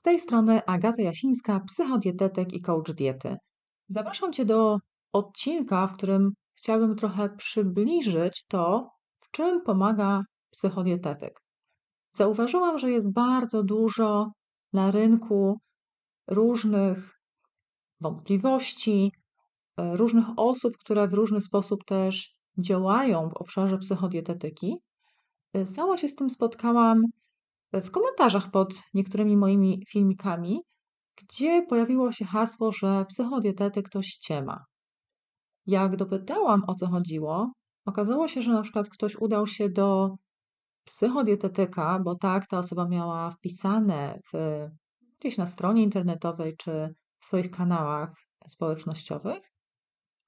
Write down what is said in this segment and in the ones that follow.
Z tej strony Agata Jasińska, psychodietetyk i coach diety. Zapraszam Cię do odcinka, w którym chciałabym trochę przybliżyć to, w czym pomaga psychodietetyk. Zauważyłam, że jest bardzo dużo na rynku różnych wątpliwości, e, różnych osób, które w różny sposób też działają w obszarze psychodietetyki. E, sama się z tym spotkałam w komentarzach pod niektórymi moimi filmikami, gdzie pojawiło się hasło, że psychodietetyk to ściema. Jak dopytałam o co chodziło, okazało się, że na przykład ktoś udał się do psychodietetyka, bo tak ta osoba miała wpisane w, gdzieś na stronie internetowej czy w swoich kanałach społecznościowych,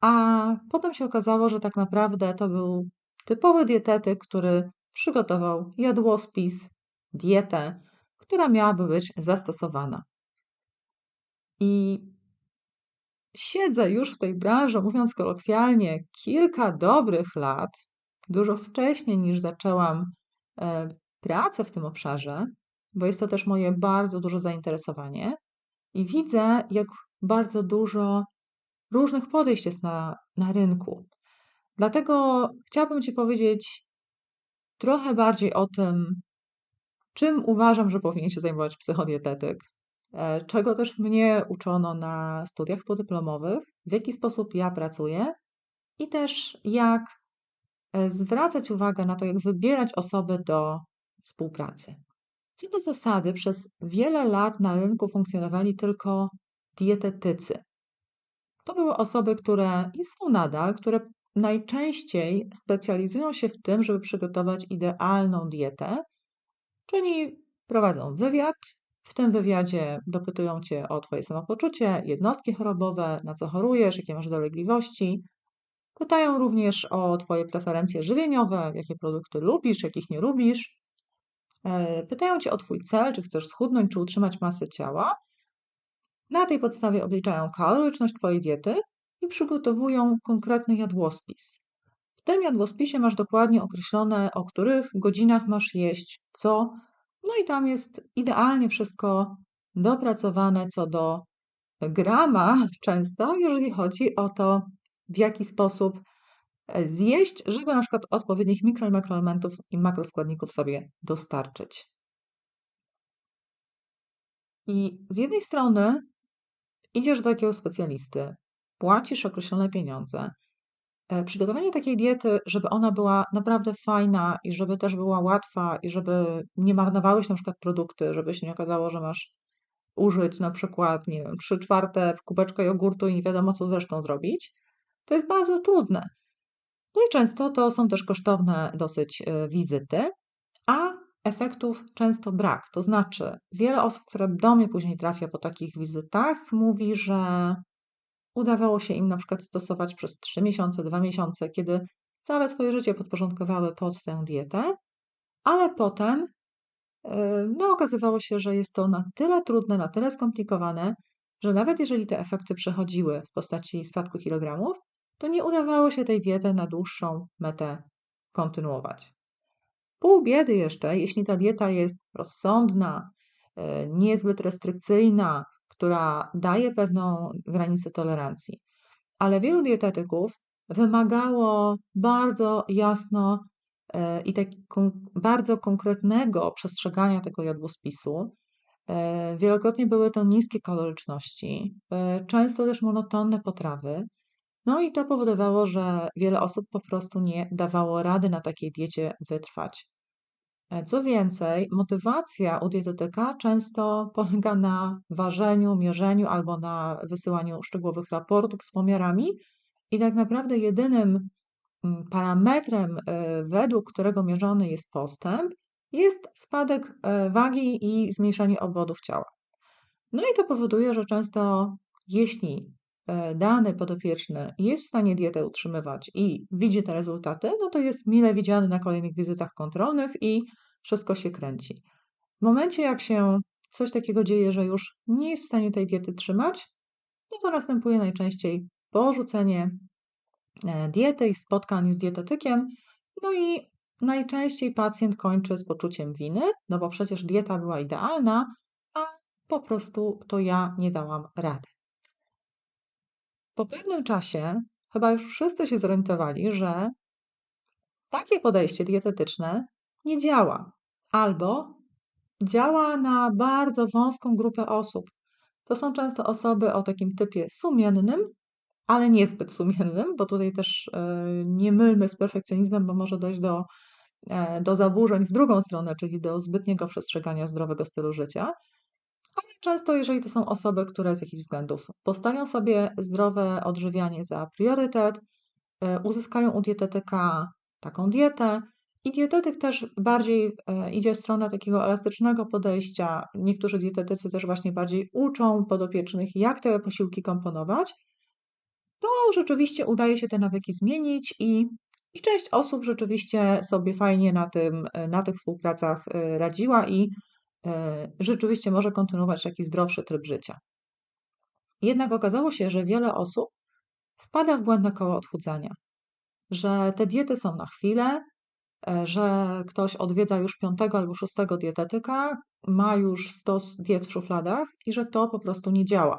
a potem się okazało, że tak naprawdę to był typowy dietetyk, który przygotował jadłospis dietę, która miałaby być zastosowana. I siedzę już w tej branży, mówiąc kolokwialnie, kilka dobrych lat, dużo wcześniej niż zaczęłam e, pracę w tym obszarze, bo jest to też moje bardzo duże zainteresowanie i widzę, jak bardzo dużo różnych podejść jest na, na rynku. Dlatego chciałabym Ci powiedzieć trochę bardziej o tym, czym uważam, że powinien się zajmować psychodietetyk, e, czego też mnie uczono na studiach podyplomowych, w jaki sposób ja pracuję i też jak e, zwracać uwagę na to, jak wybierać osoby do współpracy. Co do zasady, przez wiele lat na rynku funkcjonowali tylko dietetycy. To były osoby, które i są nadal, które najczęściej specjalizują się w tym, żeby przygotować idealną dietę, Czyli prowadzą wywiad. W tym wywiadzie dopytują cię o Twoje samopoczucie, jednostki chorobowe, na co chorujesz, jakie masz dolegliwości. Pytają również o Twoje preferencje żywieniowe, jakie produkty lubisz, jakich nie lubisz. E, pytają Cię o Twój cel, czy chcesz schudnąć, czy utrzymać masę ciała. Na tej podstawie obliczają kaloryczność Twojej diety i przygotowują konkretny jadłospis. W tym jadłospisie masz dokładnie określone, o których godzinach masz jeść, co. No i tam jest idealnie wszystko dopracowane co do grama często, jeżeli chodzi o to, w jaki sposób e, zjeść, żeby na przykład odpowiednich mikro i makroelementów i makroskładników sobie dostarczyć. I z jednej strony idziesz do takiego specjalisty, płacisz określone pieniądze, przygotowanie takiej diety, żeby ona była naprawdę fajna i żeby też była łatwa i żeby nie marnowały się na przykład produkty, żeby się nie okazało, że masz użyć na przykład, nie wiem, 3 czwarte kubeczka jogurtu i nie wiadomo co zresztą zrobić, to jest bardzo trudne. No i często to są też kosztowne dosyć e, wizyty, a efektów często brak. To znaczy, wiele osób, które do mnie później trafia po takich wizytach, mówi, że udawało się im na przykład stosować przez 3 miesiące, 2 miesiące, kiedy całe swoje życie podporządkowały pod tę dietę, ale potem e, no, okazywało się, że jest to na tyle trudne, na tyle skomplikowane, że nawet jeżeli te efekty przechodziły w postaci spadku kilogramów, to nie udawało się tej diety na dłuższą metę kontynuować. Pół biedy jeszcze, jeśli ta dieta jest rozsądna, e, niezbyt restrykcyjna, która daje pewną granicę tolerancji. Ale wielu dietetyków wymagało bardzo jasno e, i tak bardzo konkretnego przestrzegania tego jadłospisu. E, wielokrotnie były to niskie kaloryczności, e, często też monotonne potrawy. No i to powodowało, że wiele osób po prostu nie dawało rady na takiej diecie wytrwać. E, co więcej, motywacja u dietetyka często polega na ważeniu, mierzeniu albo na wysyłaniu szczegółowych raportów z pomiarami, i tak naprawdę jedynym mm, parametrem, e, według którego mierzony jest postęp, jest spadek e, wagi i zmniejszenie obwodów ciała. No i to powoduje, że często jeśli dany podopieczny jest w stanie dietę utrzymywać i widzi te rezultaty, no to jest mile widziany na kolejnych wizytach kontrolnych i wszystko się kręci. W momencie, jak się coś takiego dzieje, że już nie jest w stanie tej diety trzymać, no to następuje najczęściej porzucenie e, diety i spotkań z dietetykiem. No i najczęściej pacjent kończy z poczuciem winy, no bo przecież dieta była idealna, a po prostu to ja nie dałam rady. Po pewnym czasie chyba już wszyscy się zorientowali, że takie podejście dietetyczne nie działa, albo działa na bardzo wąską grupę osób. To są często osoby o takim typie sumiennym, ale niezbyt sumiennym, bo tutaj też e, nie mylmy z perfekcjonizmem, bo może dojść do, e, do zaburzeń w drugą stronę, czyli do zbytniego przestrzegania zdrowego stylu życia. Ale często, jeżeli to są osoby, które z jakichś względów postawią sobie zdrowe odżywianie za priorytet, e, uzyskają u dietetyka taką dietę, i dietetyk też bardziej idzie w stronę takiego elastycznego podejścia. Niektórzy dietetycy też właśnie bardziej uczą podopiecznych, jak te posiłki komponować to rzeczywiście udaje się te nawyki zmienić i, i część osób rzeczywiście sobie fajnie na, tym, na tych współpracach e, radziła i e, rzeczywiście może kontynuować taki zdrowszy tryb życia. Jednak okazało się, że wiele osób wpada w błędne koło odchudzania, że te diety są na chwilę, e, że ktoś odwiedza już piątego albo szóstego dietetyka, ma już stos diet w szufladach i że to po prostu nie działa.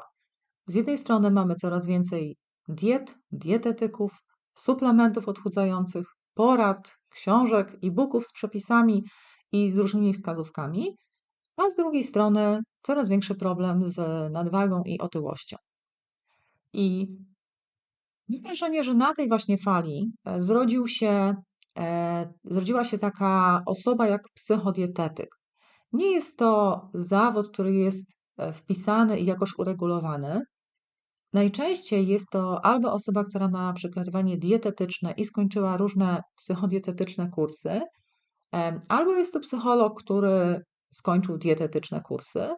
Z jednej strony mamy coraz więcej diet, dietetyków, suplementów odchudzających, porad, książek, e-booków z przepisami i z różnymi wskazówkami, a z drugiej strony coraz większy problem z nadwagą i otyłością. I mam wrażenie, że na tej właśnie fali e, zrodził się, e, zrodziła się taka osoba jak psychodietetyk. Nie jest to zawód, który jest e, wpisany i jakoś uregulowany, Najczęściej jest to albo osoba, która ma przygotowanie dietetyczne i skończyła różne psychodietetyczne kursy, albo jest to psycholog, który skończył dietetyczne kursy,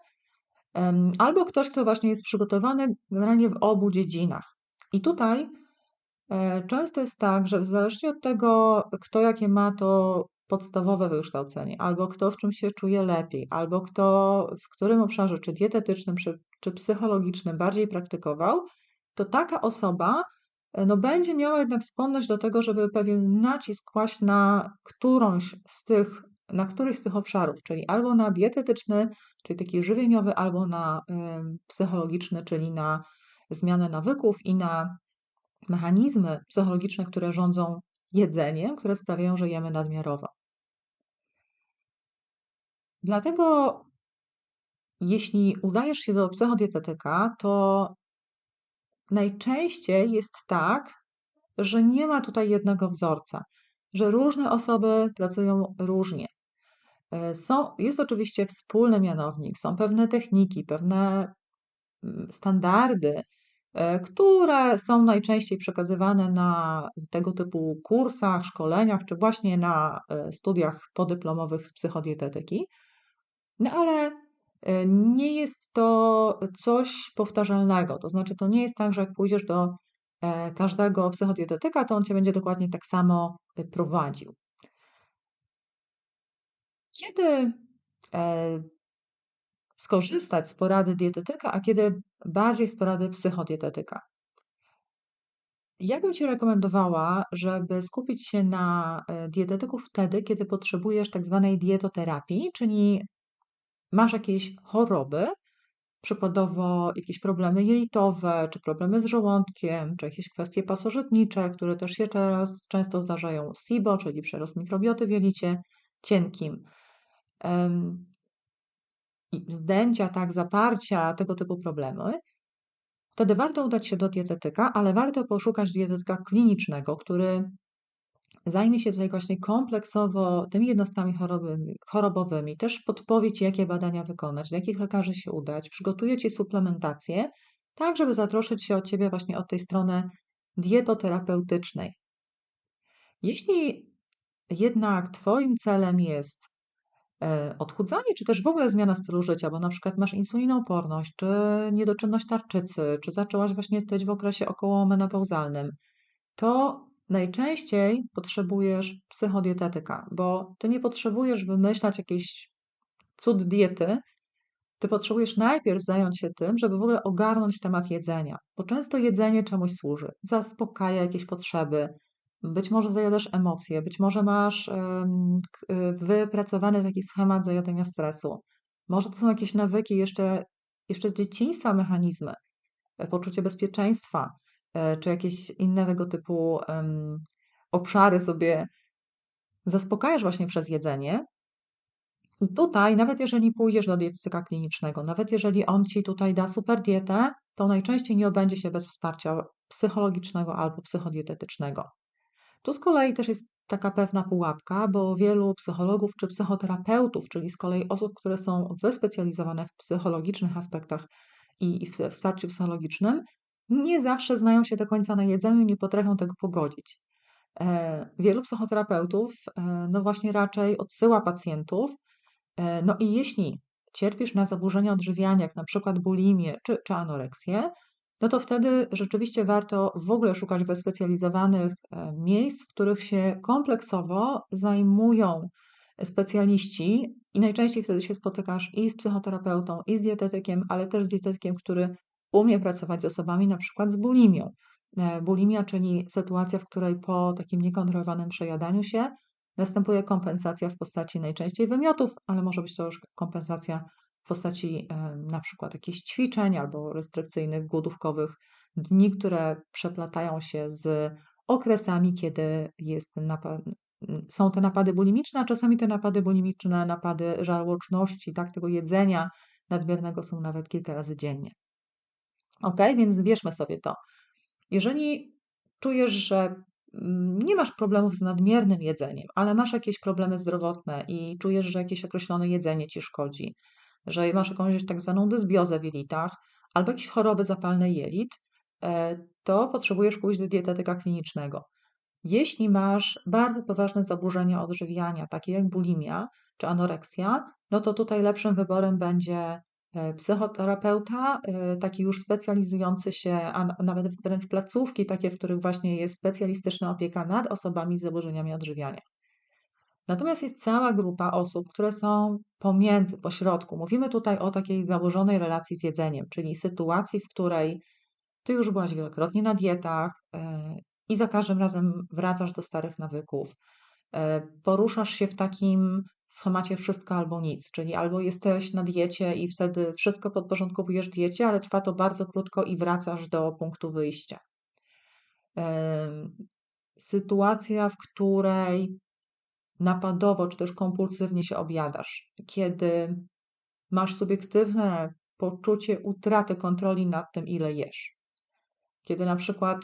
albo ktoś, kto właśnie jest przygotowany generalnie w obu dziedzinach. I tutaj e, często jest tak, że zależnie od tego, kto jakie ma to podstawowe wykształcenie, albo kto w czym się czuje lepiej, albo kto w którym obszarze, czy dietetycznym, czy, psychologicznym bardziej praktykował, to taka osoba e, no, będzie miała jednak skłonność do tego, żeby pewien nacisk kłaść na którąś z tych, na któryś z tych obszarów, czyli albo na dietetyczny, czyli taki żywieniowy, albo na psychologiczny, czyli na zmianę nawyków i na mechanizmy psychologiczne, które rządzą jedzeniem, które sprawiają, że jemy nadmiarowo. Dlatego, jeśli udajesz się do psychodietetyka, to najczęściej jest tak, że nie ma tutaj jednego wzorca, że różne osoby pracują różnie. E, są, jest oczywiście wspólny mianownik, są pewne techniki, pewne mm, standardy, E, które są najczęściej przekazywane na tego typu kursach, szkoleniach, czy właśnie na e, studiach podyplomowych z psychodietetyki. No ale nie jest to coś powtarzalnego. To znaczy, to nie jest tak, że jak pójdziesz do każdego psychodietetyka, to on cię będzie dokładnie tak samo prowadził. Kiedy skorzystać z porady dietetyka, a kiedy bardziej z porady psychodietetyka. Ja bym Ci rekomendowała, żeby skupić się na e, dietetyku wtedy, kiedy potrzebujesz tak zwanej dietoterapii, czyli masz jakieś choroby, przykładowo jakieś problemy jelitowe, czy problemy z żołądkiem, czy jakieś kwestie pasożytnicze, które też się teraz często zdarzają, SIBO, czyli przerost mikrobioty w jelicie cienkim zdęcia, tak, zaparcia, tego typu problemy, wtedy warto udać się do dietetyka, ale warto poszukać dietetyka klinicznego, który zajmie się tutaj właśnie kompleksowo tymi jednostkami chorobowymi, chorobowymi, też podpowie Ci, jakie badania wykonać, do jakich lekarzy się udać, przygotuje Ci suplementację, tak żeby zatroszczyć się o Ciebie właśnie od tej strony dietoterapeutycznej. Jeśli jednak Twoim celem jest odchudzanie, czy też w ogóle zmiana stylu życia, bo na przykład masz insulinooporność, czy niedoczynność tarczycy, czy zaczęłaś właśnie tyć w okresie okołomenopauzalnym, to najczęściej potrzebujesz psychodietetyka, bo ty nie potrzebujesz wymyślać jakiejś cud diety, ty potrzebujesz najpierw zająć się tym, żeby w ogóle ogarnąć temat jedzenia, bo często jedzenie czemuś służy, zaspokaja jakieś potrzeby, być może zajadasz emocje, być może masz wypracowany taki schemat zajadania stresu. Może to są jakieś nawyki jeszcze jeszcze z dzieciństwa mechanizmy, e, poczucie bezpieczeństwa, e, czy jakieś inne tego typu obszary sobie zaspokajasz właśnie przez jedzenie, i tutaj, nawet jeżeli pójdziesz do dietetyka klinicznego, nawet jeżeli on ci tutaj da super dietę, to najczęściej nie obędzie się bez wsparcia psychologicznego albo psychodietetycznego. Tu z kolei też jest taka pewna pułapka, bo wielu psychologów czy psychoterapeutów, czyli z kolei osób, które są wyspecjalizowane w psychologicznych aspektach i w wsparciu psychologicznym, nie zawsze znają się do końca na jedzeniu i nie potrafią tego pogodzić. E, wielu psychoterapeutów, e, no właśnie raczej odsyła pacjentów E, no i jeśli cierpisz na zaburzenia odżywiania, jak na przykład bulimię czy, czy anoreksję, no to wtedy rzeczywiście warto w ogóle szukać wyspecjalizowanych e, miejsc, w których się kompleksowo zajmują specjaliści i najczęściej wtedy się spotykasz i z psychoterapeutą, i z dietetykiem, ale też z dietetykiem, który umie pracować z osobami na przykład z bulimią. E, bulimia, czyli sytuacja, w której po takim niekontrolowanym przejadaniu się Następuje kompensacja w postaci najczęściej wymiotów, ale może być to już kompensacja w postaci na przykład jakichś ćwiczeń albo restrykcyjnych głodówkowych dni, które przeplatają się z okresami, kiedy jest napad, są te napady bulimiczne, a czasami te napady bulimiczne, napady żarłoczności, tak, tego jedzenia nadmiernego są nawet kilka razy dziennie. Ok, więc zbierzmy sobie to. Jeżeli czujesz, że Mm, nie masz problemów z nadmiernym jedzeniem, ale masz jakieś problemy zdrowotne i czujesz, że jakieś określone jedzenie ci szkodzi, że masz jakąś tak zwaną dysbiozę w jelitach albo jakieś choroby zapalne jelit, e, to potrzebujesz pójść do dietetyka klinicznego. Jeśli masz bardzo poważne zaburzenia odżywiania, takie jak bulimia czy anoreksja, no to tutaj lepszym wyborem będzie E, psychoterapeuta, e, taki już specjalizujący się, a nawet wręcz placówki, takie, w których właśnie jest specjalistyczna opieka nad osobami z zaburzeniami odżywiania. Natomiast jest cała grupa osób, które są pomiędzy, pośrodku. Mówimy tutaj o takiej założonej relacji z jedzeniem, czyli sytuacji, w której ty już byłaś wielokrotnie na dietach e, i za każdym razem wracasz do starych nawyków. Poruszasz się w takim schemacie wszystko albo nic, czyli albo jesteś na diecie i wtedy wszystko podporządkowujesz diecie, ale trwa to bardzo krótko i wracasz do punktu wyjścia. Sytuacja, w której napadowo czy też kompulsywnie się objadasz, kiedy masz subiektywne poczucie utraty kontroli nad tym, ile jesz. Kiedy na przykład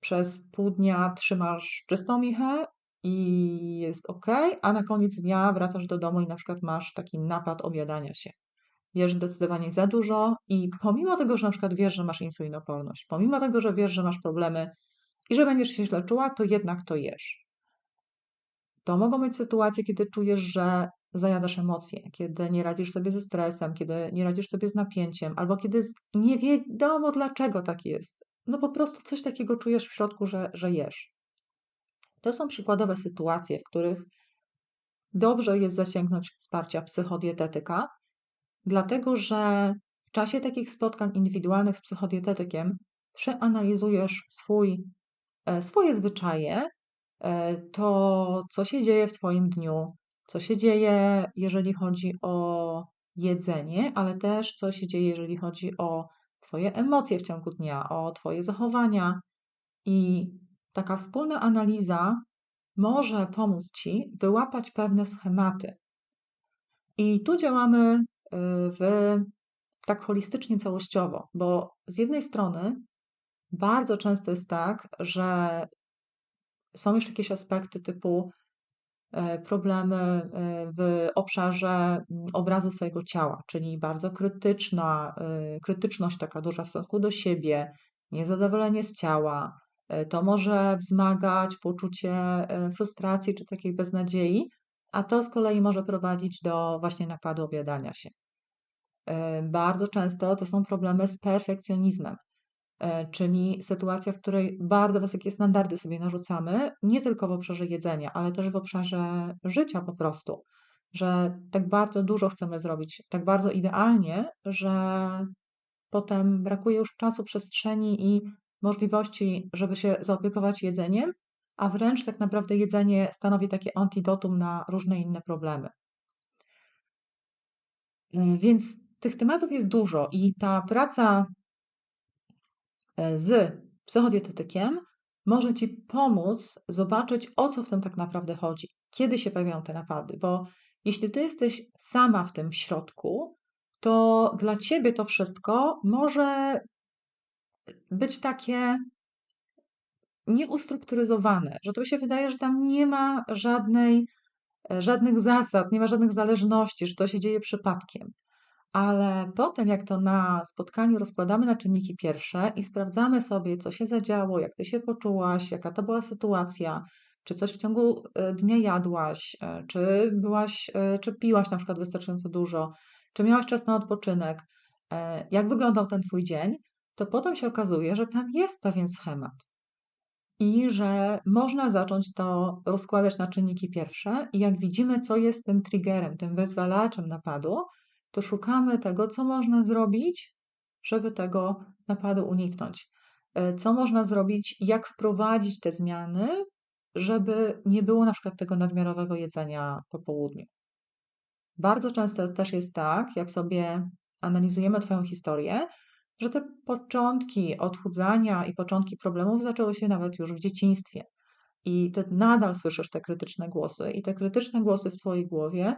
przez pół dnia trzymasz czystą michę, i jest ok, a na koniec dnia wracasz do domu i na przykład masz taki napad objadania się. Jesz zdecydowanie za dużo i pomimo tego, że na przykład wiesz, że masz insulinoporność, pomimo tego, że wiesz, że masz problemy i że będziesz się źle czuła, to jednak to jesz. To mogą być sytuacje, kiedy czujesz, że zajadasz emocje, kiedy nie radzisz sobie ze stresem, kiedy nie radzisz sobie z napięciem, albo kiedy nie wiadomo dlaczego tak jest. No po prostu coś takiego czujesz w środku, że, że jesz. To są przykładowe sytuacje, w których dobrze jest zasięgnąć wsparcia psychodietetyka, dlatego że w czasie takich spotkań indywidualnych z psychodietetykiem przeanalizujesz swój, e, swoje zwyczaje, to co się dzieje w Twoim dniu, co się dzieje, jeżeli chodzi o jedzenie, ale też co się dzieje, jeżeli chodzi o Twoje emocje w ciągu dnia, o Twoje zachowania. I Taka wspólna analiza może pomóc Ci wyłapać pewne schematy. I tu działamy y, w, tak holistycznie, całościowo, bo z jednej strony bardzo często jest tak, że są jeszcze jakieś aspekty typu e, problemy e, w obszarze obrazu swojego ciała, czyli bardzo krytyczna, y, krytyczność taka duża w stosunku do siebie, niezadowolenie z ciała, E, to może wzmagać poczucie e, frustracji czy takiej beznadziei, a to z kolei może prowadzić do właśnie napadu obiadania się. E, bardzo często to są problemy z perfekcjonizmem, czyli sytuacja, w której bardzo wysokie standardy sobie narzucamy, nie tylko w obszarze jedzenia, ale też w obszarze życia po prostu, że tak bardzo dużo chcemy zrobić, tak bardzo idealnie, że potem brakuje już czasu, przestrzeni i możliwości, żeby się zaopiekować jedzeniem, a wręcz tak naprawdę jedzenie stanowi takie antidotum na różne inne problemy. E, więc tych tematów jest dużo i ta praca e, z psychodietetykiem może Ci pomóc zobaczyć, o co w tym tak naprawdę chodzi, kiedy się pojawiają te napady, bo jeśli Ty jesteś sama w tym środku, to dla Ciebie to wszystko może być takie nieustrukturyzowane, że to się wydaje, że tam nie ma żadnej, e, żadnych zasad, nie ma żadnych zależności, że to się dzieje przypadkiem. Ale potem, jak to na spotkaniu rozkładamy na czynniki pierwsze i sprawdzamy sobie, co się zadziało, jak ty się poczułaś, jaka to była sytuacja, czy coś w ciągu e, dnia jadłaś, e, czy byłaś, czy piłaś na przykład wystarczająco dużo, czy miałaś czas na odpoczynek, jak wyglądał ten twój dzień, to potem się okazuje, że tam jest pewien schemat i że można zacząć to rozkładać na czynniki pierwsze i jak widzimy, co jest tym triggerem, tym wyzwalaczem napadu, to szukamy tego, co można zrobić, żeby tego napadu uniknąć. E, co można zrobić, jak wprowadzić te zmiany, żeby nie było na przykład tego nadmiarowego jedzenia po południu. Bardzo często też jest tak, jak sobie analizujemy Twoją historię, że te początki odchudzania i początki problemów zaczęły się nawet już w dzieciństwie. I ty nadal słyszysz te krytyczne głosy, i te krytyczne głosy w Twojej głowie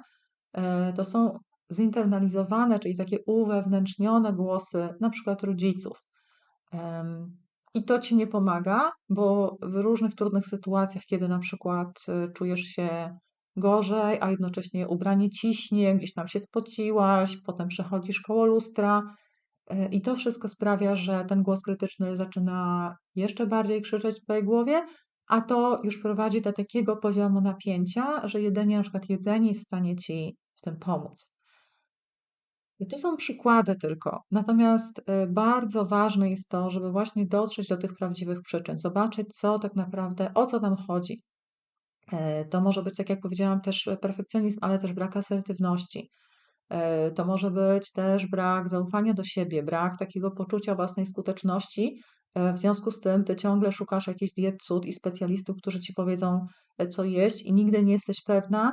e, to są zinternalizowane, czyli takie uwewnętrznione głosy, na przykład rodziców. I to ci nie pomaga, bo w różnych trudnych sytuacjach, kiedy na przykład e, czujesz się gorzej, a jednocześnie ubranie ciśnie, gdzieś tam się spociłaś, potem przechodzisz koło lustra, E, I to wszystko sprawia, że ten głos krytyczny zaczyna jeszcze bardziej krzyczeć w Twojej głowie, a to już prowadzi do takiego poziomu napięcia, że jedynie na przykład jedzenie jest w stanie Ci w tym pomóc. I to są przykłady tylko. Natomiast e, bardzo ważne jest to, żeby właśnie dotrzeć do tych prawdziwych przyczyn, zobaczyć, co tak naprawdę, o co tam chodzi. E, to może być, tak jak powiedziałam, też perfekcjonizm, ale też brak asertywności E, to może być też brak zaufania do siebie, brak takiego poczucia własnej skuteczności. E, w związku z tym ty ciągle szukasz jakichś diet cud i specjalistów, którzy ci powiedzą, co jeść, i nigdy nie jesteś pewna,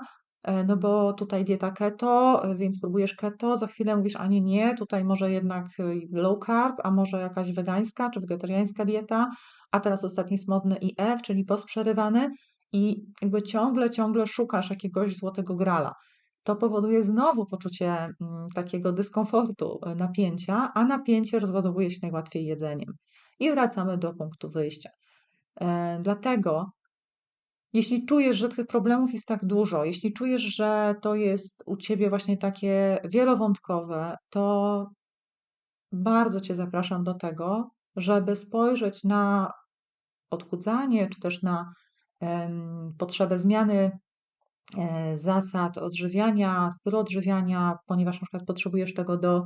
no bo tutaj dieta keto, więc próbujesz keto, za chwilę mówisz, a nie, nie, tutaj może jednak low carb, a może jakaś wegańska czy wegetariańska dieta, a teraz ostatni jest modny IF, czyli postprzerywany i jakby ciągle, ciągle szukasz jakiegoś złotego grala to powoduje znowu poczucie mm, takiego dyskomfortu, e, napięcia, a napięcie rozładowuje się najłatwiej jedzeniem. I wracamy do punktu wyjścia. E, dlatego, jeśli czujesz, że tych problemów jest tak dużo, jeśli czujesz, że to jest u ciebie właśnie takie wielowątkowe, to bardzo cię zapraszam do tego, żeby spojrzeć na odchudzanie, czy też na potrzebę zmiany E, zasad odżywiania, stylu odżywiania, ponieważ na przykład potrzebujesz tego do,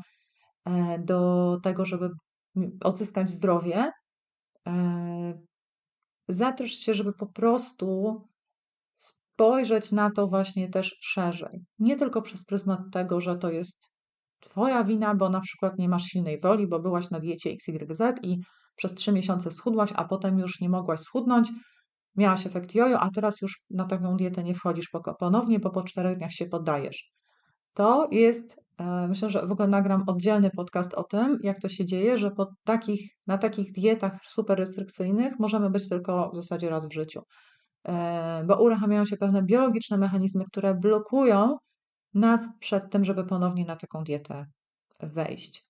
e, do tego, żeby odzyskać zdrowie. Zatrosz się, żeby po prostu spojrzeć na to właśnie też szerzej. Nie tylko przez pryzmat tego, że to jest Twoja wina, bo na przykład nie masz silnej woli, bo byłaś na diecie XYZ i przez trzy miesiące schudłaś, a potem już nie mogłaś schudnąć, miałaś efekt jojo, a teraz już na taką dietę nie wchodzisz ponownie, bo po czterech dniach się poddajesz. To jest, myślę, że w ogóle nagram oddzielny podcast o tym, jak to się dzieje, że po takich, na takich dietach super restrykcyjnych możemy być tylko w zasadzie raz w życiu. E, bo uruchamiają się pewne biologiczne mechanizmy, które blokują nas przed tym, żeby ponownie na taką dietę wejść.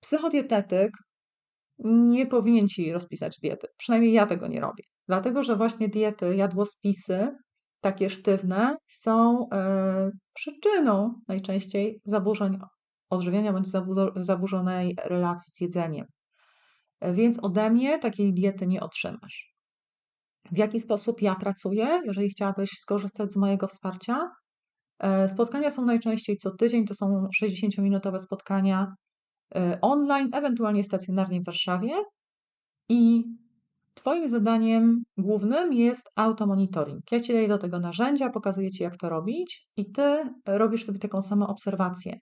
Psychodietetyk nie powinien ci rozpisać diety. Przynajmniej ja tego nie robię. Dlatego, że właśnie diety, jadłospisy, takie sztywne, są e, przyczyną najczęściej zaburzeń odżywiania bądź zaburzonej relacji z jedzeniem. E, więc ode mnie takiej diety nie otrzymasz. W jaki sposób ja pracuję, jeżeli chciałabyś skorzystać z mojego wsparcia? E, spotkania są najczęściej co tydzień, to są 60-minutowe spotkania online, ewentualnie stacjonarnie w Warszawie. I Twoim zadaniem głównym jest automonitoring. Ja Ci daję do tego narzędzia, pokazuję Ci, jak to robić, i Ty robisz sobie taką samą obserwację.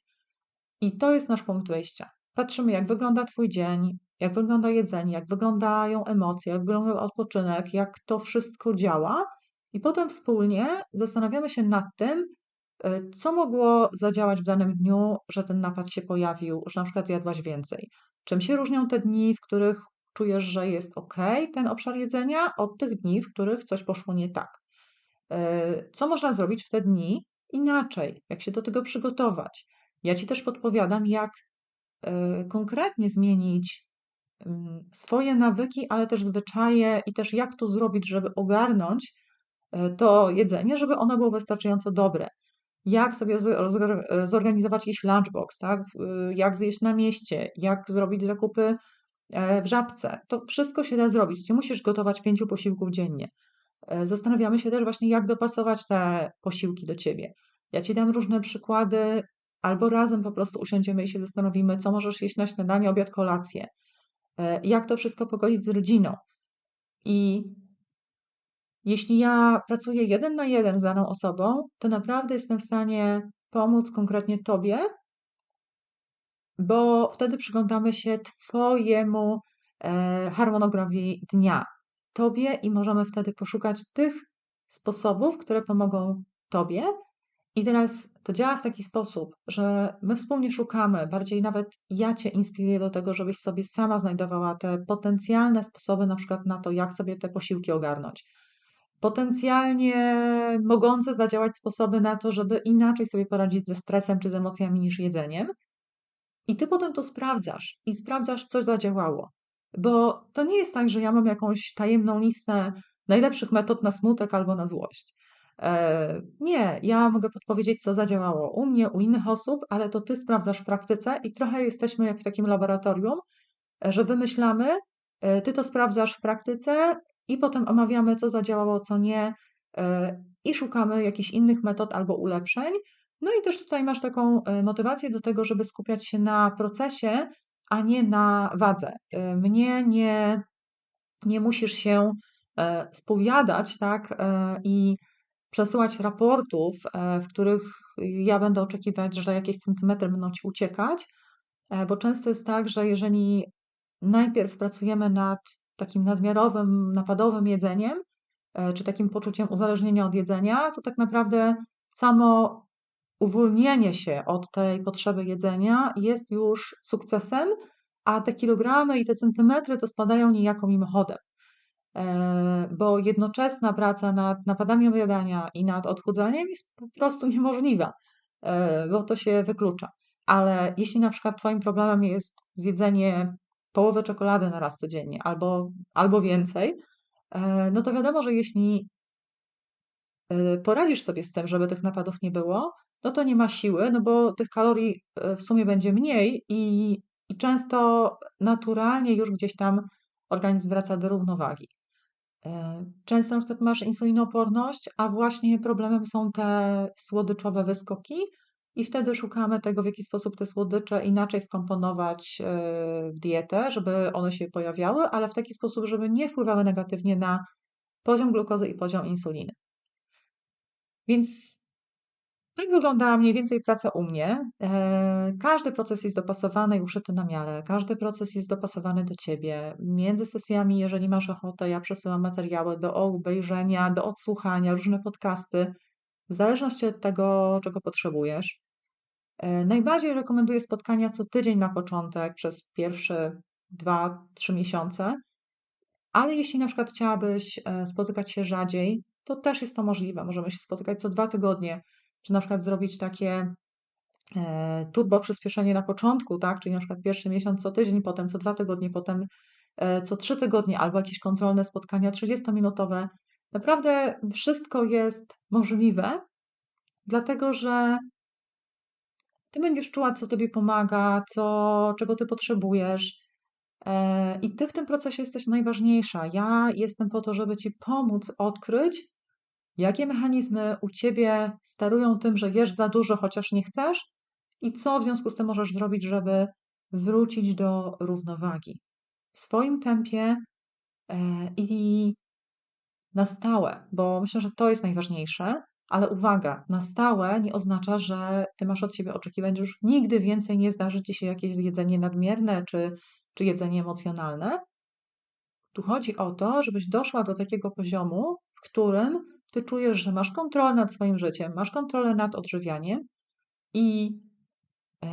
I to jest nasz punkt wyjścia. Patrzymy, jak wygląda Twój dzień, jak wygląda jedzenie, jak wyglądają emocje, jak wygląda odpoczynek, jak to wszystko działa, i potem wspólnie zastanawiamy się nad tym, Y, co mogło zadziałać w danym dniu, że ten napad się pojawił, że na przykład zjadłaś więcej? Czym się różnią te dni, w których czujesz, że jest ok ten obszar jedzenia, od tych dni, w których coś poszło nie tak? Y, co można zrobić w te dni inaczej? Jak się do tego przygotować? Ja ci też podpowiadam, jak y, konkretnie zmienić mm, swoje nawyki, ale też zwyczaje i też jak to zrobić, żeby ogarnąć to jedzenie, żeby ono było wystarczająco dobre jak sobie zorganizować jakiś lunchbox, tak? Jak zjeść na mieście, jak zrobić zakupy e, w żabce. To wszystko się da zrobić. Nie musisz gotować pięciu posiłków dziennie. E, zastanawiamy się też właśnie, jak dopasować te posiłki do ciebie. Ja ci dam różne przykłady, albo razem po prostu usiądziemy i się zastanowimy, co możesz jeść na śniadanie, obiad, kolację. E, jak to wszystko pogodzić z rodziną. I jeśli ja pracuję jeden na jeden z daną osobą, to naprawdę jestem w stanie pomóc konkretnie Tobie, bo wtedy przyglądamy się Twojemu e, harmonogramowi dnia, Tobie i możemy wtedy poszukać tych sposobów, które pomogą Tobie. I teraz to działa w taki sposób, że my wspólnie szukamy, bardziej nawet ja Cię inspiruję do tego, żebyś sobie sama znajdowała te potencjalne sposoby, na przykład na to, jak sobie te posiłki ogarnąć potencjalnie mogące zadziałać sposoby na to, żeby inaczej sobie poradzić ze stresem czy z emocjami niż jedzeniem. I ty potem to sprawdzasz i sprawdzasz, co zadziałało. Bo to nie jest tak, że ja mam jakąś tajemną listę najlepszych metod na smutek albo na złość. E, nie, ja mogę podpowiedzieć, co zadziałało u mnie, u innych osób, ale to ty sprawdzasz w praktyce i trochę jesteśmy jak w takim laboratorium, że wymyślamy, e, ty to sprawdzasz w praktyce i potem omawiamy, co zadziałało, co nie e, i szukamy jakichś innych metod albo ulepszeń. No i też tutaj masz taką e, motywację do tego, żeby skupiać się na procesie, a nie na wadze. E, mnie nie, nie musisz się spowiadać, tak, i przesyłać raportów, w których ja będę oczekiwać, że jakieś centymetry będą ci uciekać, bo często jest tak, że jeżeli najpierw pracujemy nad takim nadmiarowym, napadowym jedzeniem, e, czy takim poczuciem uzależnienia od jedzenia, to tak naprawdę samo uwolnienie się od tej potrzeby jedzenia jest już sukcesem, a te kilogramy i te centymetry to spadają niejako mimochodem. E, bo jednoczesna praca nad napadami objadania i nad odchudzaniem jest po prostu niemożliwa, e, bo to się wyklucza. Ale jeśli na przykład Twoim problemem jest zjedzenie połowę czekolady na raz codziennie albo, albo więcej, e, no to wiadomo, że jeśli poradzisz sobie z tym, żeby tych napadów nie było, no to nie ma siły, no bo tych kalorii e, w sumie będzie mniej i, i często naturalnie już gdzieś tam organizm wraca do równowagi. Często na przykład masz insulinooporność, a właśnie problemem są te słodyczowe wyskoki, i wtedy szukamy tego, w jaki sposób te słodycze inaczej wkomponować e, w dietę, żeby one się pojawiały, ale w taki sposób, żeby nie wpływały negatywnie na poziom glukozy i poziom insuliny. Więc tak wygląda mniej więcej praca u mnie. E, każdy proces jest dopasowany i uszyty na miarę. Każdy proces jest dopasowany do ciebie. Między sesjami, jeżeli masz ochotę, ja przesyłam materiały do obejrzenia, do odsłuchania, różne podcasty, w zależności od tego, czego potrzebujesz. E, najbardziej rekomenduję spotkania co tydzień na początek przez pierwsze 2-3 miesiące, ale jeśli na przykład chciałabyś e, spotykać się rzadziej, to też jest to możliwe. Możemy się spotykać co dwa tygodnie, czy na przykład zrobić takie e, turbo przyspieszenie na początku, tak? Czyli na przykład pierwszy miesiąc co tydzień, potem co dwa tygodnie, potem co trzy tygodnie, albo jakieś kontrolne spotkania 30-minutowe. Naprawdę wszystko jest możliwe, dlatego że ty będziesz czuła, co tobie pomaga, co, czego ty potrzebujesz. E, I ty w tym procesie jesteś najważniejsza. Ja jestem po to, żeby ci pomóc odkryć, jakie mechanizmy u ciebie sterują tym, że jesz za dużo, chociaż nie chcesz, i co w związku z tym możesz zrobić, żeby wrócić do równowagi w swoim tempie e, i na stałe, bo myślę, że to jest najważniejsze. Ale uwaga, na stałe nie oznacza, że ty masz od siebie oczekiwać, że już nigdy więcej nie zdarzy ci się jakieś jedzenie nadmierne czy, czy jedzenie emocjonalne. Tu chodzi o to, żebyś doszła do takiego poziomu, w którym ty czujesz, że masz kontrolę nad swoim życiem, masz kontrolę nad odżywianiem i e,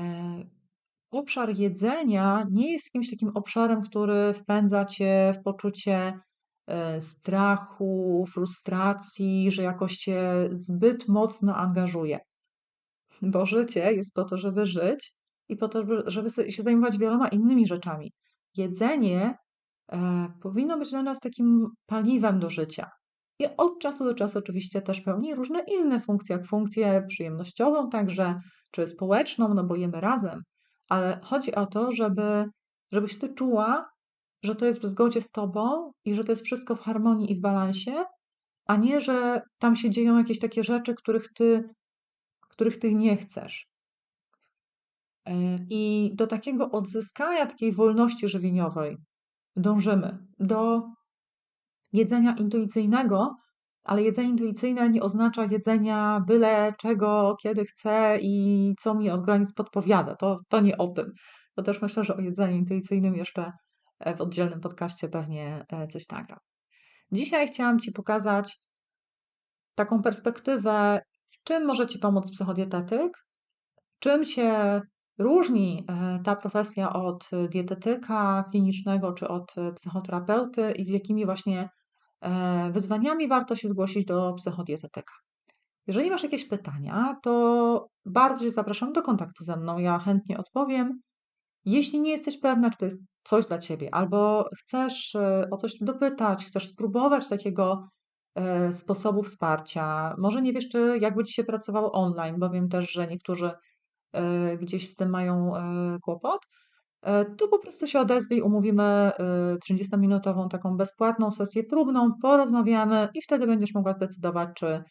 obszar jedzenia nie jest jakimś takim obszarem, który wpędza cię w poczucie e, strachu, frustracji, że jakoś cię zbyt mocno angażuje. Bo życie jest po to, żeby żyć i po to, żeby się zajmować wieloma innymi rzeczami. Jedzenie e, powinno być dla nas takim paliwem do życia. I od czasu do czasu oczywiście też pełni różne inne funkcje, jak funkcję przyjemnościową także, czy społeczną, no bo jemy razem. Ale chodzi o to, żeby, żebyś ty czuła, że to jest w zgodzie z tobą i że to jest wszystko w harmonii i w balansie, a nie, że tam się dzieją jakieś takie rzeczy, których ty, których ty nie chcesz. E, I do takiego odzyskania takiej wolności żywieniowej dążymy. Do jedzenia intuicyjnego, ale jedzenie intuicyjne nie oznacza jedzenia byle czego, kiedy chcę i co mi od granic podpowiada. To, to nie o tym. To też myślę, że o jedzeniu intuicyjnym jeszcze e, w oddzielnym podcaście pewnie e, coś nagram. Dzisiaj chciałam Ci pokazać taką perspektywę, w czym może Ci pomóc psychodietetyk, czym się różni e, ta profesja od dietetyka klinicznego czy od psychoterapeuty i z jakimi właśnie wyzwaniami warto się zgłosić do psychodietetyka. Jeżeli masz jakieś pytania, to bardzo Cię zapraszam do kontaktu ze mną. Ja chętnie odpowiem. Jeśli nie jesteś pewna, czy to jest coś dla Ciebie, albo chcesz e, o coś dopytać, chcesz spróbować takiego e, sposobu wsparcia, może nie wiesz, czy jakby Ci się pracowało online, bo wiem też, że niektórzy gdzieś z tym mają kłopot, E, to po prostu się odezwij, umówimy 30-minutową e, taką bezpłatną sesję próbną, porozmawiamy i wtedy będziesz mogła zdecydować, czy,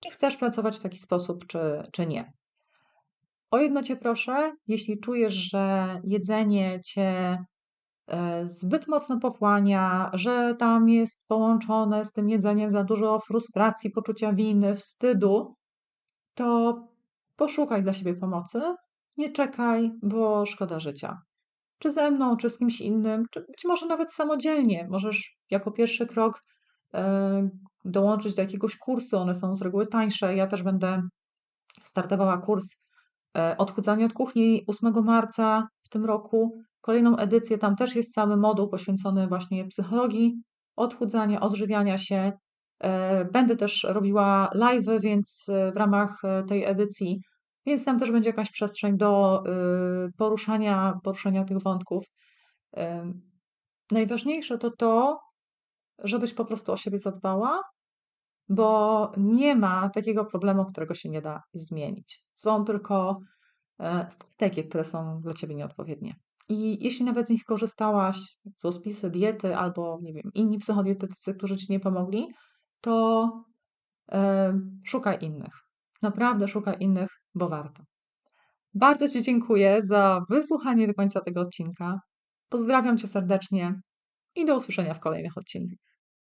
czy chcesz pracować w taki sposób, czy, czy nie. O jedno Cię proszę, jeśli czujesz, że jedzenie Cię e, zbyt mocno pochłania, że tam jest połączone z tym jedzeniem za dużo frustracji, poczucia winy, wstydu, to poszukaj dla siebie pomocy. Nie czekaj, bo szkoda życia czy ze mną, czy z kimś innym, czy być może nawet samodzielnie. Możesz jako pierwszy krok e, dołączyć do jakiegoś kursu, one są z reguły tańsze. Ja też będę startowała kurs e, odchudzania od kuchni 8 marca w tym roku. Kolejną edycję, tam też jest cały moduł poświęcony właśnie psychologii, odchudzania, odżywiania się. E, będę też robiła live, więc w ramach tej edycji więc tam też będzie jakaś przestrzeń do y, poruszania, poruszania tych wątków. Najważniejsze to to, żebyś po prostu o siebie zadbała, bo nie ma takiego problemu, którego się nie da zmienić. Są tylko e, strategie, które są dla ciebie nieodpowiednie. I jeśli nawet z nich korzystałaś, to spisy diety albo nie wiem, inni psychodietetycy, którzy ci nie pomogli, to szukaj innych. Naprawdę szukaj innych, bo warto. Bardzo Ci dziękuję za wysłuchanie do końca tego odcinka. Pozdrawiam Cię serdecznie i do usłyszenia w kolejnych odcinkach.